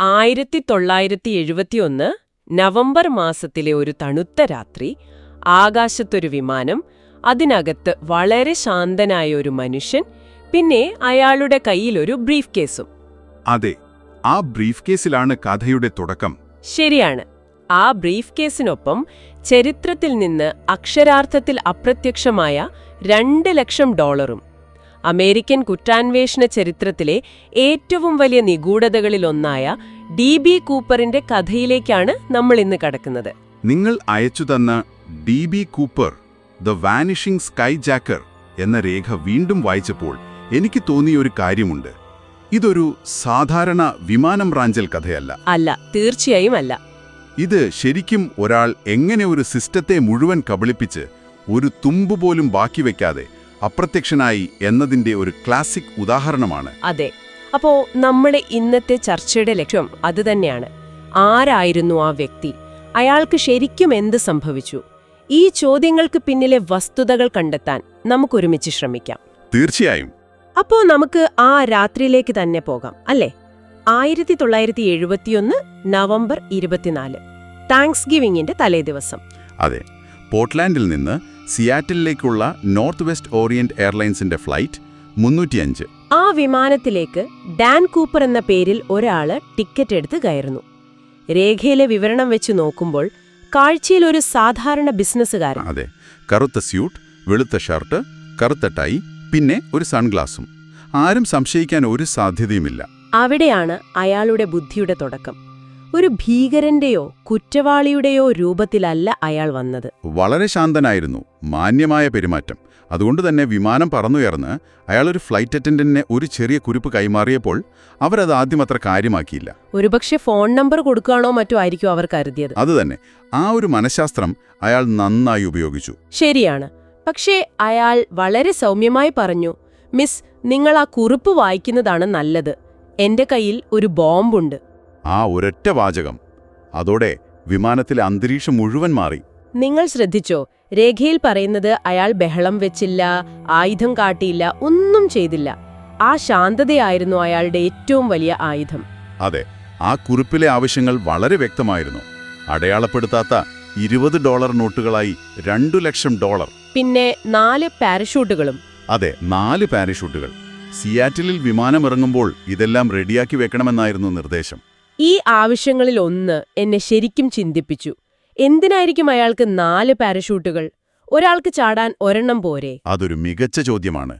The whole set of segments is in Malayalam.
ആയിരത്തി തൊള്ളായിരത്തി എഴുപത്തിയൊന്ന് നവംബർ മാസത്തിലെ ഒരു തണുത്ത രാത്രി ആകാശത്തൊരു വിമാനം അതിനകത്ത് വളരെ ശാന്തനായ ഒരു മനുഷ്യൻ പിന്നെ അയാളുടെ കയ്യിലൊരു ബ്രീഫ് കേസും അതെ ആ ബ്രീഫ് കേസിലാണ് കഥയുടെ തുടക്കം. ശരിയാണ്. ആ ബ്രീഫ് കേസിനൊപ്പം ചരിത്രത്തിൽ നിന്ന് അക്ഷരാർത്ഥത്തിൽ അപ്രത്യക്ഷമായ രണ്ട് ലക്ഷം ഡോളറും അമേരിക്കൻ കുറ്റാന്വേഷണ ചരിത്രത്തിലെ ഏറ്റവും വലിയ നിഗൂഢതകളിലൊന്നായ ഡി ബി കൂപ്പറിന്റെ കഥയിലേക്കാണ് നമ്മൾ ഇന്ന് കടക്കുന്നത്. നിങ്ങൾ അയച്ചു തന്ന D B Cooper the vanishing skyjacker എന്ന രേഖ വീണ്ടും വായിച്ചപ്പോൾ എനിക്ക് തോന്നിയ ഒരു കാര്യമുണ്ട്. ഇതൊരു സാധാരണ വിമാനം റാഞ്ചൽ കഥയല്ല. അല്ല തീർച്ചയായും അല്ല. ഇത് ശരിക്കും ഒരാൾ എങ്ങനെ ഒരു സിസ്റ്റത്തെ മുഴുവൻ കബളിപ്പിച്ച് ഒരു തുമ്പ് പോലും ബാക്കി വയ്ക്കാതെ അപ്രത്യക്ഷനായി എന്നതിന്റെ ഒരു ക്ലാസിക് ഉദാഹരണമാണ്. അതെ. അപ്പോ നമ്മുടെ ഇന്നത്തെ ചർച്ചയുടെ ലക്ഷ്യം അതുതന്നെയാണ് ആരായിരുന്നു ആ വ്യക്തി? അയാൾക്ക് ശരിക്കും എന്ത് സംഭവിച്ചു? ഈ ചോദ്യങ്ങൾക്ക് പിന്നിലെ വസ്തുതകൾ കണ്ടെത്താൻ നമുക്കൊരുമിച്ച് ശ്രമിക്കാം. തീർച്ചയായും. അപ്പോ നമുക്ക് ആ രാത്രിയിലേക്ക് തന്നെ പോകാം അല്ലേ? ആയിരത്തി തൊള്ളായിരത്തി എഴുപത്തിയൊന്ന് നവംബർ ഇരുപത്തിനാല് താങ്ക്സ് ഗിവിംഗിന്റെ തലേദിവസം. അതെ. പോർട്ട്ലാൻഡിൽ നിന്ന് സിയാറ്റിലേക്കുള്ള നോർത്ത് വെസ്റ്റ് ഓറിയന്റ് എയർലൈൻസിന്റെ ഫ്ലൈറ്റ് മുന്നൂറ്റിയഞ്ച്. ആ വിമാനത്തിലേക്ക് ഡാൻ കൂപ്പർ എന്ന പേരിൽ ഒരാൾ ടിക്കറ്റ് എടുത്ത് കയറുന്നു. രേഖയിലെ വിവരണം വെച്ച് നോക്കുമ്പോൾ കാഴ്ചയിൽ ഒരു സാധാരണ ബിസിനസ്സുകാരൻ. അതെ കറുത്ത സ്യൂട്ട് വെളുത്ത ഷർട്ട് കറുത്ത ടൈ പിന്നെ ഒരു സൺഗ്ലാസും. ആരും സംശയിക്കാൻ ഒരു സാധ്യതയുമില്ല. അവിടെയാണ് അയാളുടെ ബുദ്ധിയുടെ തുടക്കം. ഒരു ഭീകരന്റെയോ കുറ്റവാളിയുടെയോ രൂപത്തിലല്ല അയാൾ വന്നത്. വളരെ ശാന്തനായിരുന്നു. മാന്യമായ പെരുമാറ്റം. അതുകൊണ്ട് തന്നെ വിമാനം പറന്നുയർന്ന് അയാൾ ഒരു ഫ്ലൈറ്റ് അറ്റൻഡന്റിനെ ഒരു ചെറിയ കുറിപ്പ് കൈമാറിയപ്പോൾ അവരത് ആദ്യം അത്ര കാര്യമാക്കിയില്ല. ഒരുപക്ഷെ ഫോൺ നമ്പർ കൊടുക്കുകയാണോ മറ്റോ ആയിരിക്കും അവർ കരുതിയത്. അത് തന്നെ. ആ ഒരു മനഃശാസ്ത്രം അയാൾ നന്നായി ഉപയോഗിച്ചു. ശരിയാണ്. പക്ഷേ അയാൾ വളരെ സൗമ്യമായി പറഞ്ഞു മിസ് നിങ്ങൾ ആ കുറിപ്പ് വായിക്കുന്നതാണ് നല്ലത്. എന്റെ കയ്യിൽ ഒരു ബോംബുണ്ട്. ആ ഒരൊറ്റ വാചകം. അതോടെ വിമാനത്തിലെ അന്തരീക്ഷം മുഴുവൻ മാറി. നിങ്ങൾ ശ്രദ്ധിച്ചോ രേഖയിൽ പറയുന്നത് അയാൾ ബഹളം വെച്ചില്ല ആയുധം കാട്ടിയില്ല ഒന്നും ചെയ്തില്ല. ആ ശാന്തതയായിരുന്നു അയാളുടെ ഏറ്റവും വലിയ ആയുധം. അതെ ആ കുറിപ്പിലെ ആവശ്യങ്ങൾ വളരെ വ്യക്തമായിരുന്നു. അടയാളപ്പെടുത്താത്ത ഇരുപത് ഡോളർ നോട്ടുകളായി രണ്ടു ലക്ഷം ഡോളർ. പിന്നെ നാല് പാരഷൂട്ടുകളും. അതെ നാല് പാരഷൂട്ടുകൾ. സിയാറ്റിലിൽ വിമാനമിറങ്ങുമ്പോൾ ഇതെല്ലാം റെഡിയാക്കി വെക്കണമെന്നായിരുന്നു നിർദ്ദേശം. ഈ ആവശ്യങ്ങളിൽ ഒന്ന് എന്നെ ശരിക്കും ചിന്തിപ്പിച്ചു. എന്തിനായിരിക്കും അയാൾക്ക് നാല് പാരഷൂട്ടുകൾ? ഒരാൾക്ക് ചാടാൻ ഒരെണ്ണം പോരെ. അതൊരു മികച്ച ചോദ്യമാണ്.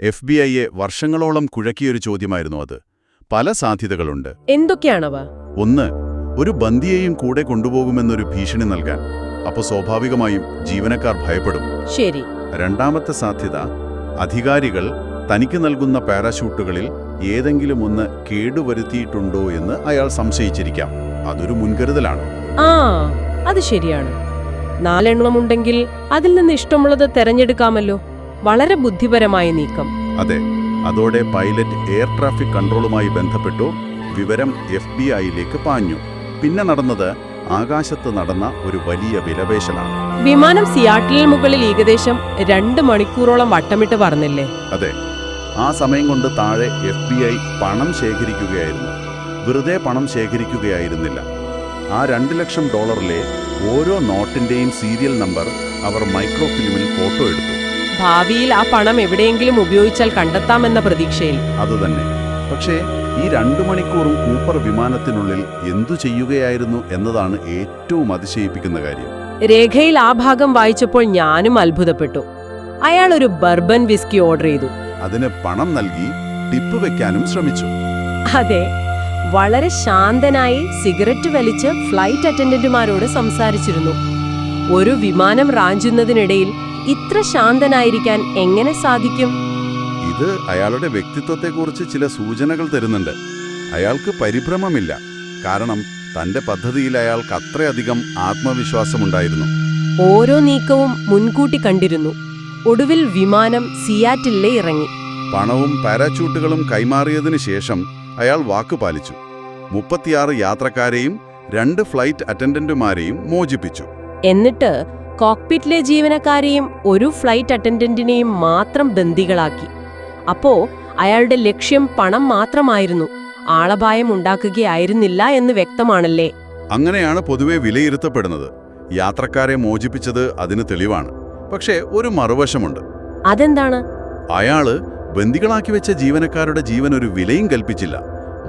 എഫ് ബി ഐയെ വർഷങ്ങളോളം കുഴക്കിയൊരു ചോദ്യമായിരുന്നു അത്. പല സാധ്യതകളുണ്ട്. എന്തൊക്കെയാണവ? ഒന്ന് ഒരു ബന്ദിയെയും കൂടെ കൊണ്ടുപോകുമെന്നൊരു ഭീഷണി നൽകാൻ. അപ്പോൾ സ്വാഭാവികമായും ജീവനക്കാർ ഭയപ്പെടും. ശരി. രണ്ടാമത്തെ സാധ്യത അധികാരികൾ തനിക്ക് നൽകുന്ന പാരാഷൂട്ടുകളിൽ ഏതെങ്കിലും ഒന്ന് കേടുവരുത്തിയിട്ടുണ്ടോ എന്ന് അയാൾ സംശയിച്ചിരിക്കാം. അതൊരു മുൻകരുതലാണ്. ആ അത് ശരിയാണ്. നാലെണ്ണമുണ്ടെങ്കിൽ അതിൽ നിന്ന് ഇഷ്ടമുള്ളത് തെരഞ്ഞെടുക്കാമല്ലോ. വളരെ ബുദ്ധിപരമായ നീക്കം. അതെ അതോടെ പൈലറ്റ് എയർ ട്രാഫിക് കൺട്രോളുമായി ബന്ധപ്പെട്ടു വിവരം എഫ് ബി ഐയിലേക്ക് പാഞ്ഞു. പിന്നെ നടന്നത് ആകാശത്ത് നടന്ന ഒരു വലിയ വിലപേശലാണ്. വിമാനം സിയാട്ടിലിന് മുകളിൽ ഏകദേശം രണ്ട് മണിക്കൂറോളം വട്ടമിട്ട് പറഞ്ഞില്ലേ അതെ ആ സമയം കൊണ്ട് താഴെ എഫ് ബി ഐ പണം ശേഖരിക്കുകയായിരുന്നു. വെറുതെ പണം ശേഖരിക്കുകയായിരുന്നില്ല. ആ രണ്ട് ലക്ഷം ഡോളറിലെ ഓരോ നോട്ടിന്റെയും സീരിയൽ നമ്പർ അവർ മൈക്രോ ഫിലിമിൽ ഫോട്ടോ എടുത്തു. ഭാവിയിൽ ആ പണം എവിടെയെങ്കിലും ഉപയോഗിച്ചാൽ കണ്ടെത്താമെന്ന പ്രതീക്ഷയിൽ. അതുതന്നെ പക്ഷേ ഈ രണ്ടു മണിക്കൂറും കൂപ്പർ വിമാനത്തിനുള്ളിൽ എന്തു ചെയ്യുകയായിരുന്നു എന്നതാണ് ഏറ്റവും അതിശയിപ്പിക്കുന്ന കാര്യം. രേഖയിൽ ആ ഭാഗം വായിച്ചപ്പോൾ ഞാനും അത്ഭുതപ്പെട്ടു. അയാൾ ഒരു ബർബൻ വിസ്കി ഓർഡർ ചെയ്തു. അതിന് പണം നൽകി ടിപ്പ് വെക്കാനും ശ്രമിച്ചു. അതെ വളരെ ശാന്തനായി സിഗരറ്റ് വലിച്ച് ഫ്ലൈറ്റ് അറ്റൻഡന്റുമാരോട് സംസാരിച്ചിരുന്നു. ഒരു വിമാനം റാഞ്ചുന്നതിനിടയിൽ ഇത്ര ശാന്തനായിരിക്കാൻ എങ്ങനെ സാധിക്കും? ഇത് അയാളുടെ വ്യക്തിത്വത്തെക്കുറിച്ച് ചില സൂചനകൾ തരുന്നുണ്ട്. അയാൾക്ക് പരിഭ്രമമില്ല. കാരണം തന്റെ പദ്ധതിയിൽ അയാൾക്ക് അത്രയധികം ആത്മവിശ്വാസമുണ്ടായിരുന്നു. ഓരോ നീക്കവും മുൻകൂട്ടി കണ്ടിരുന്നു. ഒടുവിൽ വിമാനം സിയാറ്റിലെ ഇറങ്ങി. പണവും പാരാച്യൂട്ടുകളും കൈമാറിയതിനു ശേഷം അയാൾ വാക്കു പാലിച്ചു. മുപ്പത്തിയാറ് യാത്രക്കാരെയും രണ്ട് ഫ്ലൈറ്റ് അറ്റൻഡന്റുമാരെയും മോചിപ്പിച്ചു. എന്നിട്ട് കോക്പിറ്റിലെ ജീവനക്കാരെയും ഒരു ഫ്ലൈറ്റ് അറ്റൻഡന്റിനെയും മാത്രം ബന്ദികളാക്കി. അപ്പോ അയാളുടെ ലക്ഷ്യം പണം മാത്രമായിരുന്നു. ആളപായം ഉണ്ടാക്കുകയായിരുന്നില്ല എന്ന് വ്യക്തമാണല്ലേ? അങ്ങനെയാണ് പൊതുവെ വിലയിരുത്തപ്പെടുന്നത്. യാത്രക്കാരെ മോചിപ്പിച്ചത് അതിന് തെളിവാണ്. പക്ഷേ ഒരു മറുവശമുണ്ട്. അതെന്താണ്? അയാൾ ബന്ദികളാക്കി വെച്ച ജീവനക്കാരുടെ ജീവൻ ഒരു വിലയും കൽപ്പിച്ചില്ല.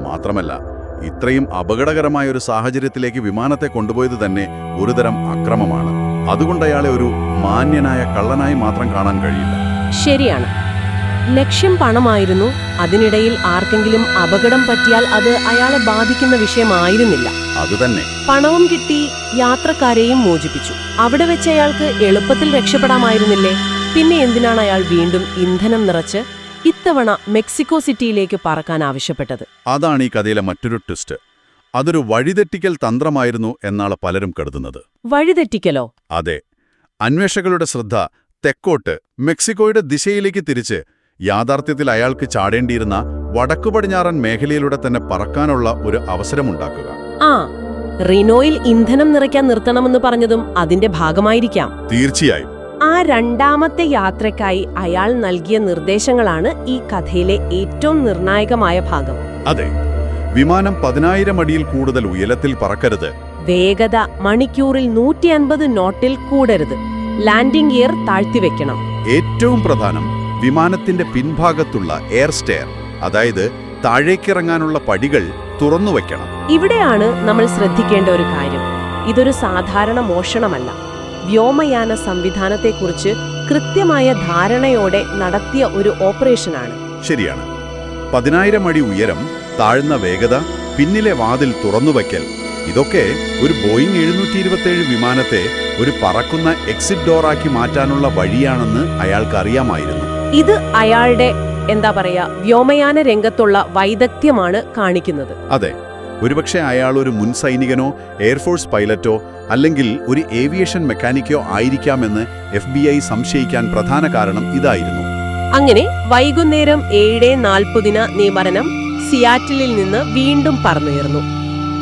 മാത്രമല്ല ഇത്രയും അപകടകരമായ ഒരു സാഹചര്യത്തിലേക്ക് വിമാനത്തെ കൊണ്ടുപോയത് തന്നെ ഒരുതരം അക്രമമാണ്. അതുകൊണ്ട് അയാളെ ഒരു മാന്യനായ കള്ളനായി മാത്രം കാണാൻ കഴിയില്ല. ശരിയാണ്. ലക്ഷ്യം പണമായിരുന്നു. അതിനിടയിൽ ആർക്കെങ്കിലും അപകടം പറ്റിയാൽ അത് അയാളെ ബാധിക്കുന്ന വിഷയമായിരുന്നില്ല. അതുതന്നെ പണവും കിട്ടി യാത്രക്കാരെയും മോചിപ്പിച്ചു. അവിടെ വെച്ച് അയാൾക്ക് എളുപ്പത്തിൽ രക്ഷപ്പെടാമായിരുന്നില്ലേ? പിന്നെ എന്തിനാണ് അയാൾ വീണ്ടും ഇന്ധനം നിറച്ച് ഇത്തവണ മെക്സിക്കോ സിറ്റിയിലേക്ക് പറക്കാൻ ആവശ്യപ്പെട്ടത്? അതാണ് ഈ കഥയിലെ മറ്റൊരു ട്വിസ്റ്റ്. അതൊരു വഴിതെറ്റിക്കൽ തന്ത്രമായിരുന്നു എന്നാണ് പലരും കരുതുന്നത്. വഴിതെറ്റിക്കലോ? അതെ. അന്വേഷകരുടെ ശ്രദ്ധ തെക്കോട്ട് മെക്സിക്കോയുടെ ദിശയിലേക്ക് തിരിച്ച് യാഥാർത്ഥ്യത്തിൽ അയാൾക്ക് ചാടേണ്ടിയിരുന്ന വടക്കു പടിഞ്ഞാറൻ മേഖലയിലൂടെ തന്നെ പറക്കാനുള്ള ഒരു അവസരമുണ്ടാക്കുക. ആ റിനോയിൽ ഇന്ധനം നിറയ്ക്കാൻ നിർത്തണമെന്ന് പറഞ്ഞതും അതിന്റെ ഭാഗമായിരിക്കാം. തീർച്ചയായും. ആ രണ്ടാമത്തെ യാത്രക്കായി അയാൾ നൽകിയ നിർദ്ദേശങ്ങളാണ് ഈ കഥയിലെ ഏറ്റവും നിർണായകമായ ഭാഗം. അതെ വിമാനം പതിനായിരം അടിയിൽ കൂടുതൽ ഉയരത്തിൽ പറക്കരുത്. വേഗത മണിക്കൂറിൽ നൂറ്റി അൻപത് നോട്ടിൽ കൂടരുത്. ലാൻഡിംഗ് ഗിയർ താഴ്ത്തിവെക്കണം. ഏറ്റവും പ്രധാനം വിമാനത്തിന്റെ പിൻഭാഗത്തുള്ള എയർ സ്റ്റെയർ അതായത് താഴേക്കിറങ്ങാനുള്ള പടികൾ തുറന്നു വെക്കണം ഇവിടെയാണ് നമ്മൾ ശ്രദ്ധിക്കേണ്ട ഒരു കാര്യം. ഇതൊരു സാധാരണ മോഷണമല്ല. വ്യോമയാന സംവിധാനത്തെക്കുറിച്ച് കൃത്യമായ ധാരണയോടെ നടത്തിയ ഒരു ഓപ്പറേഷനാണ്. ശരിയാണ്. പതിനായിരം അടി ഉയരം താഴ്ന്ന വേഗത പിന്നിലെ വാതിൽ തുറന്നു വയ്ക്കൽ. ഇതൊക്കെ ഒരു ബോയിങ് എഴുന്നൂറ്റി ഇരുപത്തേഴ് വിമാനത്തെ ഒരു പറക്കുന്ന എക്സിറ്റ് ഡോറാക്കി മാറ്റാനുള്ള വഴിയാണെന്ന് അയാൾക്ക് അറിയാമായിരുന്നു ഇത് അയാളുടെ എന്താ പറയാ വ്യോമയാന രംഗത്തുള്ള വൈദഗ്ധ്യമാണ് കാണിക്കുന്നത്. അതെ ഒരുപക്ഷെ അയാൾ ഒരു മുൻ സൈനികനോ എയർഫോഴ്സ് പൈലറ്റോ അല്ലെങ്കിൽ ഒരു ഏവിയേഷൻ മെക്കാനിക്കോ ആയിരിക്കാമെന്ന് എഫ് ബി ഐ സംശയിക്കാൻ പ്രധാന കാരണം ഇതായിരുന്നു. അങ്ങനെ വൈകുന്നേരം ഏഴ് നാൽപ്പതിന് നിയമനം സിയാറ്റിലിൽ നിന്ന് വീണ്ടും പറന്നുയർന്നു.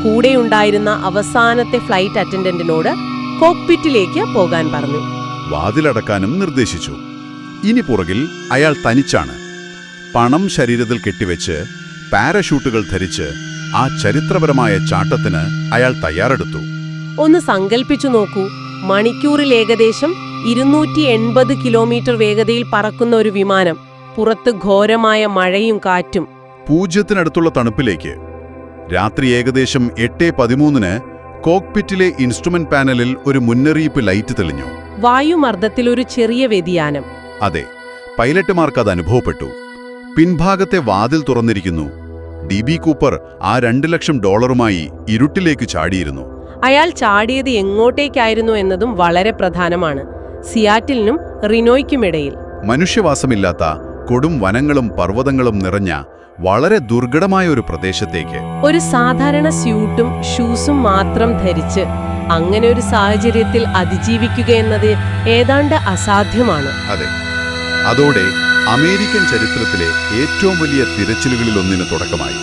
കൂടെയുണ്ടായിരുന്ന അവസാനത്തെ ഫ്ലൈറ്റ് അറ്റൻഡന്റിനോട് കോക്പിറ്റിലേക്ക് പോകാൻ പറഞ്ഞു. വാതിലടക്കാനും നിർദ്ദേശിച്ചു. ഇനി പുറകിൽ അയാൾ തനിച്ചാണ്. പണം ശരീരത്തിൽ കെട്ടിവെച്ച് പാരഷൂട്ടുകൾ ധരിച്ച് ആ ചരിത്രപരമായ ചാട്ടത്തിന് അയാൾ തയ്യാറെടുത്തു. ഒന്ന് സങ്കൽപ്പിച്ചു നോക്കൂ. മണിക്കൂറിൽ ഏകദേശം ഇരുന്നൂറ്റി എൺപത് കിലോമീറ്റർ വേഗതയിൽ പറക്കുന്ന ഒരു വിമാനം. പുറത്ത് ഘോരമായ മഴയും കാറ്റും. പൂജ്യത്തിനടുത്തുള്ള തണുപ്പിലേക്ക്. രാത്രി ഏകദേശം എട്ട് പതിമൂന്നിന് കോക്പിറ്റിലെ ഇൻസ്ട്രുമെന്റ് പാനലിൽ ഒരു മുന്നറിയിപ്പ് ലൈറ്റ് തെളിഞ്ഞു. വായുമർദ്ദത്തിൽ ഒരു ചെറിയ വ്യതിയാനം. അതെ പൈലറ്റുമാർക്ക് അത് അനുഭവപ്പെട്ടു. പിൻഭാഗത്തെ വാതിൽ തുറന്നിരിക്കുന്നു. ഡി ബി കൂപ്പർ ആ രണ്ട് ലക്ഷം ഡോളറുമായി ഇരുട്ടിലേക്ക് ചാടിയിരുന്നു. അയാൾ ചാടിയത് എങ്ങോട്ടേക്കായിരുന്നു എന്നതും വളരെ പ്രധാനമാണ്. സിയാറ്റിലിനും റിനോയ്ക്കുമിടയിൽ. മനുഷ്യവാസമില്ലാത്ത കൊടും വനങ്ങളും പർവതങ്ങളും നിറഞ്ഞ വളരെ ദുർഘടമായ ഒരു പ്രദേശത്തേക്ക്. ഒരു സാധാരണ സ്യൂട്ടും ഷൂസും മാത്രം ധരിച്ച് അങ്ങനെ ഒരു സാഹചര്യത്തിൽ അതിജീവിക്കുക എന്നത് ഏതാണ്ട് അസാധ്യമാണ്. അതെ. അതോടെ അമേരിക്കൻ ചരിത്രത്തിലെ ഏറ്റവും വലിയ തിരച്ചിലുകളിലൊന്നിന് തുടക്കമായി.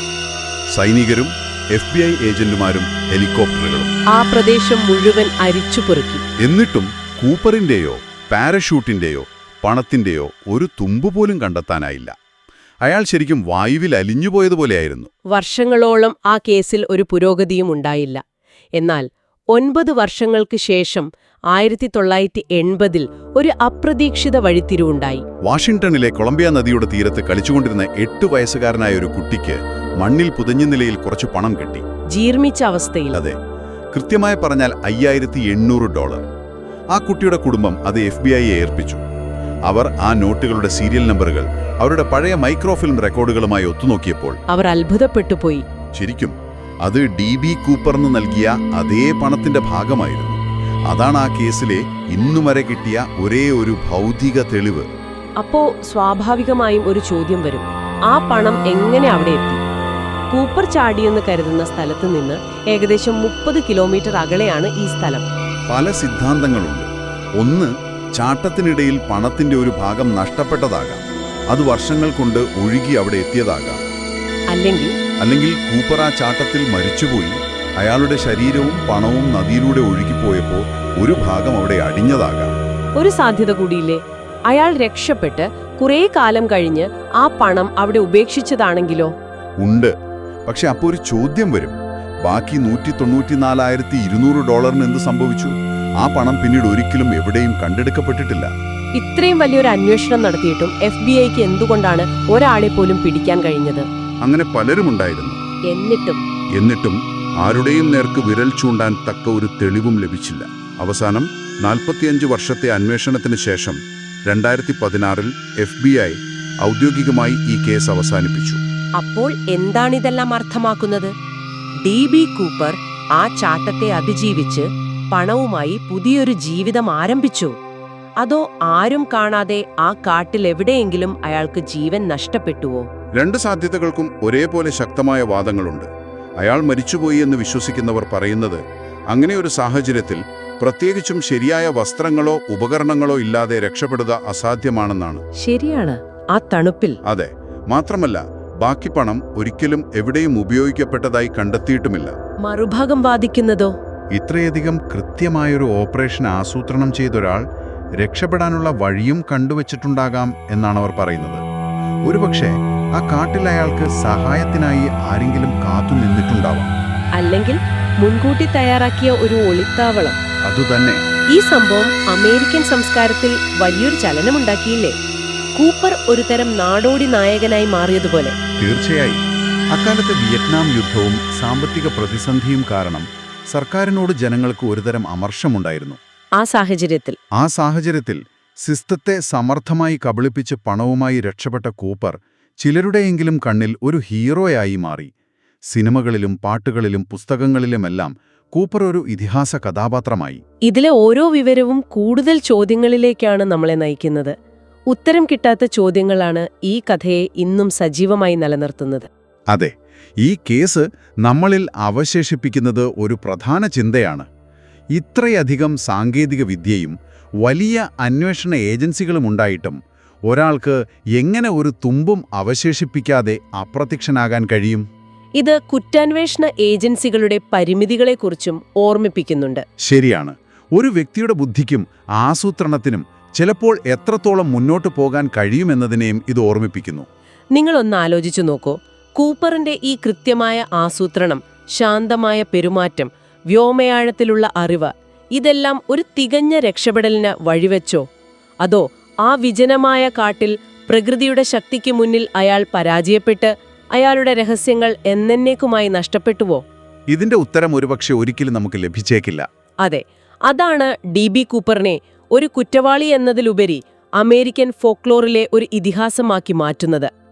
സൈനികരും എഫ് ബി ഐ ഏജന്റുമാരും ഹെലികോപ്റ്ററുകളും. ആ പ്രദേശം മുഴുവൻ അരിച്ചു പൊറുക്കി. എന്നിട്ടും കൂപ്പറിന്റെയോ പാരഷൂട്ടിന്റെയോ പണത്തിന്റെയോ ഒരു തുമ്പുപോലും കണ്ടെത്താനായില്ല. അയാൾ ശരിക്കും വായുവിൽ അലിഞ്ഞുപോയതുപോലെയായിരുന്നു. വർഷങ്ങളോളം ആ കേസിൽ ഒരു പുരോഗതിയും ഉണ്ടായില്ല. എന്നാൽ ഒൻപത് വർഷങ്ങൾക്ക് ശേഷം ആയിരത്തി തൊള്ളായിരത്തി എൺപതിൽ ഒരു അപ്രതീക്ഷിത വഴിത്തിരിവുണ്ടായി. വാഷിംഗ്ടണിലെ കൊളംബിയ നദിയുടെ തീരത്ത് കളിച്ചുകൊണ്ടിരുന്ന എട്ട് വയസ്സുകാരനായ ഒരു കുട്ടിക്ക് മണ്ണിൽ പുതഞ്ഞ നിലയിൽ കുറച്ച് പണം കിട്ടി. ജീർമിച്ച അവസ്ഥയിൽ. അതെ. കൃത്യമായി പറഞ്ഞാൽ അയ്യായിരത്തി എണ്ണൂറ് ഡോളർ. ആ കുട്ടിയുടെ കുടുംബം അത് എഫ് ബി ഐയെ ഏൽപ്പിച്ചു അവർ ആ നോട്ടുകളുടെ സീരിയൽ നമ്പറുകൾ അവരുടെ പഴയ മൈക്രോഫിലിം റെക്കോർഡുകളുമായി ഒത്തുനോക്കിയപ്പോൾ അവർ അത്ഭുതപ്പെട്ടു പോയി ശരിക്കും അത് ഡി ബി കൂപ്പറിന് നൽകിയ അതേ പണത്തിന്റെ ഭാഗമായിരുന്നു. അതാണ് ആ കേസിലെ ഇന്നു വരെ കിട്ടിയ ഒരേ ഒരു ഭൗതിക തെളിവ്. അപ്പോ സ്വാഭാവികമായും ഒരു ചോദ്യം വരും. ആ പണം എങ്ങനെ അവിടെ എത്തി? കൂപ്പർ ചാടിയെന്ന് കരുതുന്ന സ്ഥലത്ത് നിന്ന് ഏകദേശം മുപ്പത് കിലോമീറ്റർ അകലെയാണ് ഈ സ്ഥലം. പല സിദ്ധാന്തങ്ങളുണ്ട്. ഒന്ന് ചാട്ടത്തിനിടയിൽ പണത്തിന്റെ ഒരു ഭാഗം നഷ്ടപ്പെട്ടതാകാം. അത് വർഷങ്ങൾ കൊണ്ട് ഒഴുകി അവിടെ എത്തിയതാകാം. അല്ലെങ്കിൽ അല്ലെങ്കിൽ കൂപ്പർ ആ ചാട്ടത്തിൽ മരിച്ചുപോയി. അയാളുടെ ശരീരവും പണവും നദിയിലൂടെ ഒഴുകിപ്പോയപ്പോൾ ഒരു ഭാഗം അവിടെ അടിഞ്ഞതാകാം. ഒരു സാധ്യത കൂടിയില്ലേ? അയാൾ രക്ഷപ്പെട്ട് കുറേ കാലം കഴിഞ്ഞ് ആ പണം അവിടെ ഉപേക്ഷിച്ചതാണെങ്കിലോ? ഉണ്ട്. പക്ഷെ അപ്പോൾ ഒരു ചോദ്യം വരും. ബാക്കി നൂറ്റി തൊണ്ണൂറ്റിനാലായിരത്തി ഇരുന്നൂറ് ഡോളറിന് എന്ത് സംഭവിച്ചു? ആ പണം പിന്നീട് ഒരിക്കലും എവിടെയും കണ്ടെടുക്കപ്പെട്ടിട്ടില്ല. ഇത്രയും വലിയൊരു അന്വേഷണം നടത്തിയിട്ടും എഫ് ബി ഐക്ക് എന്തുകൊണ്ടാണ് ഒരാളെ പോലും പിടിക്കാൻ കഴിഞ്ഞത്? അങ്ങനെ പലരും ഉണ്ടായിരുന്നു എന്നിട്ടും. എന്നിട്ടും ആരുടെയും നേർക്ക് വിരൽ ചൂണ്ടാൻ തക്ക ഒരു തെളിവും ലഭിച്ചില്ല. അവസാനം നാൽപ്പത്തിയഞ്ച് വർഷത്തെ അന്വേഷണത്തിന് ശേഷം രണ്ടായിരത്തി പതിനാറിൽ എഫ് ബി ഐ ഔദ്യോഗികമായി ഈ കേസ് അവസാനിപ്പിച്ചു. അപ്പോൾ എന്താണിതെല്ലാം അർത്ഥമാക്കുന്നത്? ഡി ബി കൂപ്പർ ആ ചാട്ടത്തെ അതിജീവിച്ച് പണവുമായി പുതിയൊരു ജീവിതം ആരംഭിച്ചു? അതോ ആരും കാണാതെ ആ കാട്ടിൽ എവിടെയെങ്കിലും അയാൾക്ക് ജീവൻ നഷ്ടപ്പെട്ടുവോ? രണ്ട് സാധ്യതകൾക്കും ഒരേപോലെ ശക്തമായ വാദങ്ങളുണ്ട്. അയാൾ മരിച്ചുപോയി എന്ന് വിശ്വസിക്കുന്നവർ പറയുന്നത് അങ്ങനെ ഒരു സാഹചര്യത്തിൽ പ്രത്യേകിച്ചും ശരിയായ വസ്ത്രങ്ങളോ ഉപകരണങ്ങളോ ഇല്ലാതെ രക്ഷപ്പെടുക അസാധ്യമാണെന്നാണ്. ശരിയാണ്. ആ തണുപ്പിൽ. അതെ. മാത്രമല്ല ബാക്കി പണം ഒരിക്കലും എവിടെയും ഉപയോഗിക്കപ്പെട്ടതായി കണ്ടെത്തിയിട്ടുമില്ല. മറുഭാഗം വാദിക്കുന്നതോ? ഇത്രയധികം കൃത്യമായൊരു ഓപ്പറേഷൻ ആസൂത്രണം ചെയ്തൊരാൾ രക്ഷപ്പെടാനുള്ള വഴിയും കണ്ടുവച്ചിട്ടുണ്ടാകാം എന്നാണ് അവർ പറയുന്നത്. ഒരുപക്ഷെ ആ കാട്ടിൽ അയാൾക്ക് സഹായത്തിനായി ആരെങ്കിലും കാത്തു നിന്നിട്ടുണ്ടാവാം. അല്ലെങ്കിൽ മുൻകൂട്ടി തയ്യാറാക്കിയ ഒരു ഒളിത്താവളം. അതുതന്നെ. ഈ സംഭവം അമേരിക്കൻ സംസ്കാരത്തിൽ വലിയൊരു ചലനമുണ്ടാക്കിയില്ലേ? കൂപ്പർ ഒരു തരം നാടോടി നായകനായി മാറിയതുപോലെ. തീർച്ചയായും. അക്കാലത്ത് വിയറ്റ്നാം യുദ്ധവും സാമ്പത്തിക പ്രതിസന്ധിയും കാരണം സർക്കാരിനോട് ജനങ്ങൾക്ക് ഒരുതരം അമർഷമുണ്ടായിരുന്നു. ആ സാഹചര്യത്തിൽ. ആ സാഹചര്യത്തിൽ സിസ്റ്റത്തെ സമർത്ഥമായി കബളിപ്പിച്ച് പണവുമായി രക്ഷപ്പെട്ട കൂപ്പർ ചിലരുടെയെങ്കിലും കണ്ണിൽ ഒരു ഹീറോയായി മാറി. സിനിമകളിലും പാട്ടുകളിലും പുസ്തകങ്ങളിലുമെല്ലാം കൂപ്പർ ഒരു ഇതിഹാസ കഥാപാത്രമായി. ഇതിലെ ഓരോ വിവരവും കൂടുതൽ ചോദ്യങ്ങളിലേക്കാണ് നമ്മളെ നയിക്കുന്നത്. ഉത്തരം കിട്ടാത്ത ചോദ്യങ്ങളാണ് ഈ കഥയെ ഇന്നും സജീവമായി നിലനിർത്തുന്നത്. അതെ ഈ കേസ് നമ്മളിൽ അവശേഷിപ്പിക്കുന്നത് ഒരു പ്രധാന ചിന്തയാണ്. ഇത്രയധികം സാങ്കേതിക വിദ്യയും വലിയ അന്വേഷണ ഏജൻസികളുമുണ്ടായിട്ടും ഒരാൾക്ക് എങ്ങനെ ഒരു തുമ്പും അവശേഷിപ്പിക്കാതെ അപ്രത്യക്ഷനാകാൻ കഴിയും? ഇത് കുറ്റാന്വേഷണ ഏജൻസികളുടെ പരിമിതികളെക്കുറിച്ചും ഓർമ്മിപ്പിക്കുന്നുണ്ട്. ശരിയാണ്. ഒരു വ്യക്തിയുടെ ബുദ്ധിക്കും ആസൂത്രണത്തിനും ചിലപ്പോൾ എത്രത്തോളം മുന്നോട്ട് പോകാൻ കഴിയുമെന്നതിനെയും ഇത് ഓർമ്മിപ്പിക്കുന്നു. നിങ്ങളൊന്ന് ആലോചിച്ചു നോക്കൂ. കൂപ്പറിന്റെ ഈ കൃത്യമായ ആസൂത്രണം ശാന്തമായ പെരുമാറ്റം വ്യോമയാഴത്തിലുള്ള അറിവ് ഇതെല്ലാം ഒരു തികഞ്ഞ രക്ഷപ്പെടലിന് വഴിവെച്ചോ? അതോ ആ വിജനമായ കാട്ടിൽ പ്രകൃതിയുടെ ശക്തിക്ക് മുന്നിൽ അയാൾ പരാജയപ്പെട്ട് അയാളുടെ രഹസ്യങ്ങൾ എന്നേക്കുമായി നഷ്ടപ്പെട്ടുവോ? ഇതിന്റെ ഉത്തരം ഒരുപക്ഷെ ഒരിക്കലും നമുക്ക് ലഭിച്ചേക്കില്ല. അതെ അതാണ് ഡി ബി കൂപ്പറിനെ ഒരു കുറ്റവാളി എന്നതിലുപരി അമേരിക്കൻ ഫോക്ലോറിലെ ഒരു ഇതിഹാസമാക്കി മാറ്റുന്നത്.